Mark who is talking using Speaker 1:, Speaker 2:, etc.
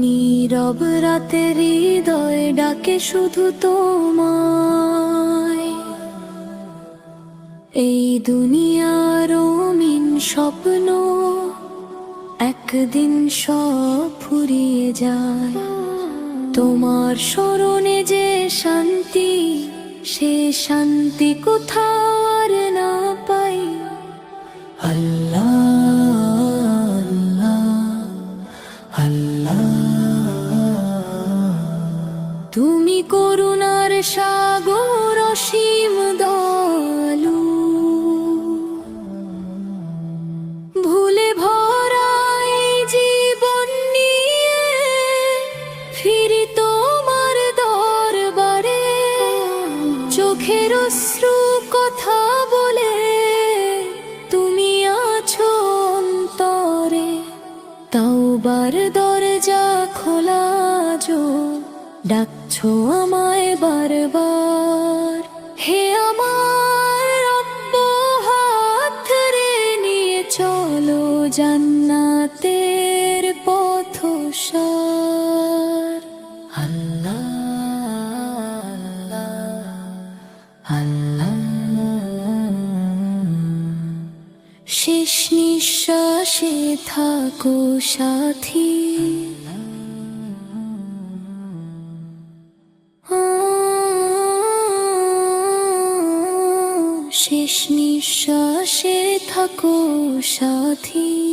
Speaker 1: নীরব রাতের হৃদয় ডাকে শুধু তোমায়। এই দুনিয়ার মিন স্বপ্ন একদিন সব ফুরিয়ে যায়। তোমার স্মরণে যে শান্তি, সে শান্তি কোথাও আর না পাই। আল্লাহ আল্লাহ আল্লাহ। তুমি করুণার চোখের অশ্রু কথা বলে, তুমি আছো অন্তরে। তাওবার দরজা খোলা জো ডাকছো আমায় বারবার। হে আমার রব্ব, হাত ধরে নিয়ে চলো জান্নাতের পথ সার আল্লাহ শেষ নিঃশ্বাসে থাকো সাথী। শেষ নিঃশ্বাসে থাকো সাথী।